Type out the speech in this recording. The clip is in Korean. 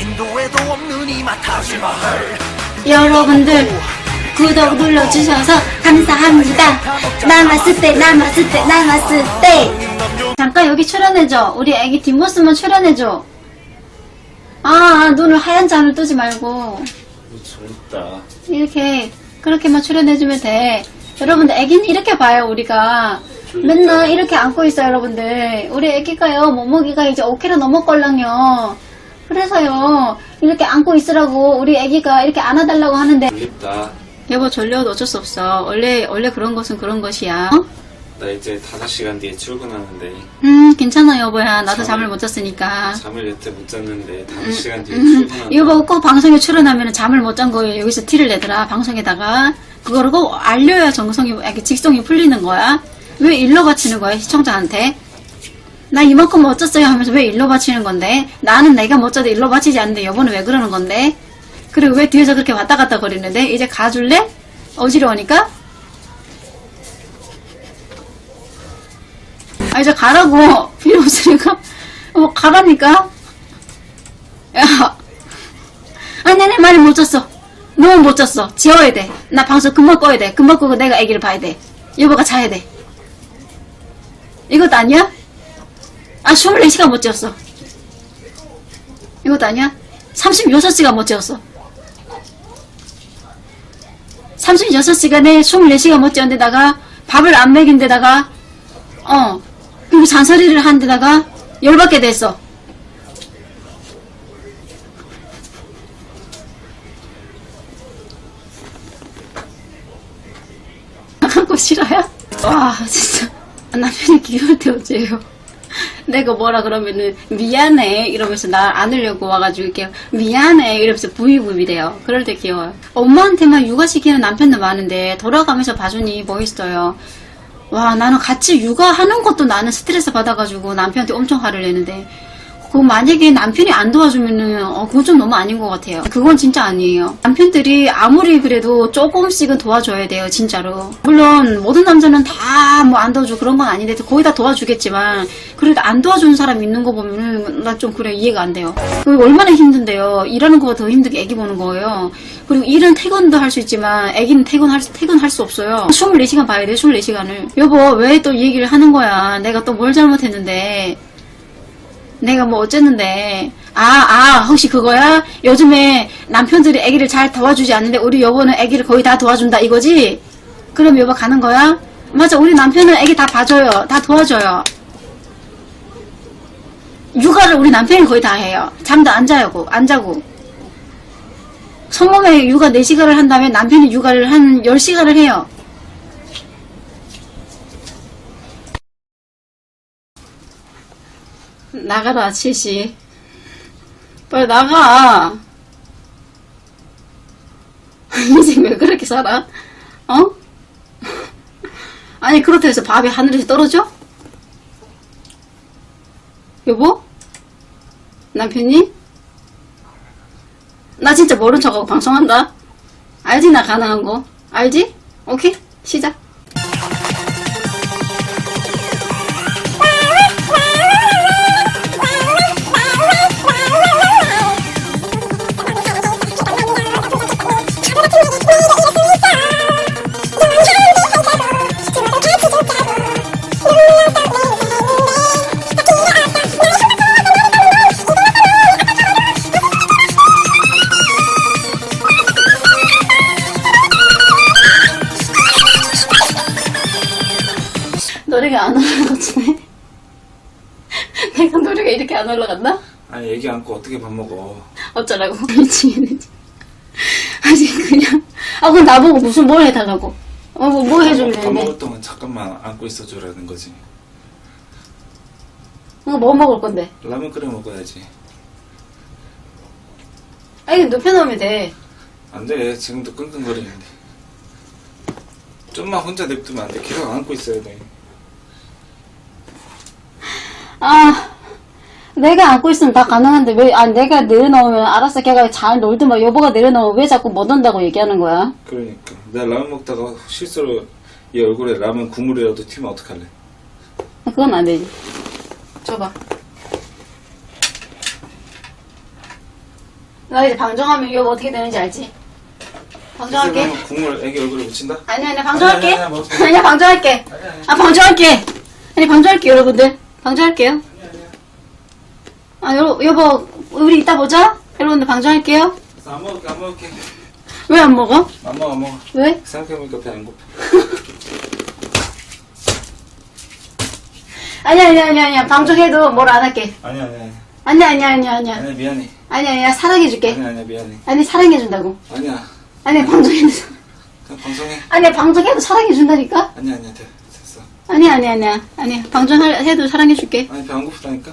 인도에도 없는 이마 타지마할 여러분들 구독 눌러주셔서 감사합니다. 남았을 때 남았을 때 남았을 때 잠깐 여기 출연해줘. 우리 애기 뒷모습만 출연해줘. 아 눈을 하얀 잔을 뜨지 말고 재밌다. 이렇게 그렇게만 출연해주면 돼. 여러분들 애기는 이렇게 봐요 우리가 맨날 이렇게 안고 있어요 여러분들 우리 애기가요 몸무게가 이제 5kg 넘었걸랑요 그래서요 이렇게 안고 있으라고 우리 애기가 이렇게 안아달라고 하는데. 재밌다. 여보 졸려도 어쩔 수 없어. 원래 원래 그런 것은 그런 것이야. 어? 나 이제 5시간 뒤에 출근하는데. 음 괜찮아 여보야. 나도 잠을- 잠을 못 잤으니까. 잠을 여태 못 잤는데 5시간 뒤에 음, 출근한다. 여보 꼭 방송에 출연하면 잠을 못 잔 거예요. 여기서 티를 내더라 방송에다가. 그거를 꼭 알려야 정성이 이렇게 직성이 풀리는 거야. 왜 일러 바치는 거야 시청자한테 나 이만큼 못 잤어요 하면서 왜 일러 바치는 건데? 나는 내가 못 자도 일러 바치지 않는데 여보는 왜 그러는 건데? 그리고 왜 뒤에서 그렇게 왔다 갔다 거리는데? 이제 가줄래? 어지러우니까? 아 이제 가라고. 필요 없으니까. 어 가라니까. 야. 아니 내내 말이 못 잤어. 너무 못 잤어. 지워야 돼나 방송 금방 꺼야 돼. 금방 끄고 내가 애기를 봐야 돼. 여보가 자야 돼. 이것도 아니야? 아 24시간 못 잤어. 이것도 아니야? 36시간 못 잤어. 36시간에 24시간 못 잤는 데다가 밥을 안 먹인 데다가 어 그리고 잔소리를 한 데다가 열받게 됐어. 나간 거 싫어요? 와 진짜. 남편이 귀여울 때 어째요 내가 뭐라 그러면은 미안해 이러면서 날 안으려고 와가지고 이렇게 미안해 이러면서 부비부비 돼요. 그럴 때 귀여워요. 엄마한테만 육아 시키는 남편도 많은데 돌아가면서 봐주니 멋있어요. 와 나는 같이 육아하는 것도 나는 스트레스 받아가지고 남편한테 엄청 화를 내는데 그 만약에 남편이 안 도와주면은 어 그건 좀 너무 아닌 것 같아요. 그건 진짜 아니에요. 남편들이 아무리 그래도 조금씩은 도와줘야 돼요, 진짜로. 물론 모든 남자는 다 뭐 안 도와줘 그런 건 아닌데 거의 다 도와주겠지만 그래도 안 도와주는 사람 있는 거 보면은 나 좀 그래 이해가 안 돼요. 그 얼마나 힘든데요. 일하는 거보다 더 힘들게 애기 보는 거예요. 그리고 일은 퇴근도 할 수 있지만 애기는 퇴근할 수, 퇴근할 수 없어요. 24시간 봐야 돼, 24시간을. 여보, 왜 또 이 얘기를 하는 거야? 내가 또 뭘 잘못했는데. 내가 뭐 어쨌는데 아 아 혹시 그거야? 요즘에 남편들이 아기를 잘 도와주지 않는데 우리 여보는 아기를 거의 다 도와준다 이거지? 그럼 여보 가는 거야? 맞아 우리 남편은 아기 다 봐줘요 다 도와줘요 육아를 우리 남편이 거의 다 해요 잠도 안 자고 안 자고 성범에 육아 4시간을 한다면 남편이 육아를 한 10시간을 해요 나가라, 칠시. 빨리 나가. 인생 왜 그렇게 살아? 어? 아니, 그렇다고 해서 밥이 하늘에서 떨어져? 여보? 남편이? 나 진짜 모른 척하고 방송한다. 알지, 나 가능한 거. 알지? 오케이? 시작. 올라가지네. 내가 노래가 이렇게 안 올라간다? 아니 애기 안고 어떻게 밥 먹어? 어쩌라고 미치겠네. 아니 그냥 아 그럼 나보고 무슨 뭘 해달라고? 어뭐 뭐밥 해줄래? 먹을 동안 잠깐만 안고 있어주라는 거지. 어뭐 먹을 건데? 라면 끓여 먹어야지. 아니 눕혀놓으면 돼. 안 돼. 지금도 끙끙거리는데. 좀만 혼자 냅두면 안 돼. 계속 안고 있어야 돼. 아 내가 안고 있으면 다 가능한데 왜 아 내가 내려놓으면 알았어 걔가 잘 놀더만 여보가 내려놓으면 왜 자꾸 못 온다고 얘기하는 거야? 그러니까. 내가 라면 먹다가 실수로 이 얼굴에 라면 국물이라도 튀면 어떡할래? 그건 안 되지. 줘봐. 나 이제 방종하면 이거 어떻게 되는지 알지? 방종할게. 그러면 국물 애기 얼굴에 묻힌다? 아니 아니 방종할게. 아니, 아니, 아니, 먹어. 아니야 방종할게. 아니, 아니. 아 방종할게. 아니 방종할게 여러분들. 아니야. 아 여러 여보 우리 이따 보자. 여러분들 방종할게요. 그래서 안 먹을게, 안 먹을게. 왜 안 먹어? 안 먹어, 안 먹어. 왜? 생각해보니까 배 안 고파. 아니야 아니야 아니야 아니야 방종해도 뭘 안 할게. 아니야, 아니야, 아니야. 아니야 아니야 아니야 아니야. 아니야, 미안해. 아니야 아니야 사랑해줄게. 아니야, 아니야, 미안해. 아니 사랑해준다고. 아니야. 아니 방종해도 그냥 방송해. 아니 방종해도 사랑해준다니까. 아니야, 아니야, 돼. 아니야 아니야 아니야 아니야 방종해도 사랑해줄게. 아니, 배 안 고프다니까?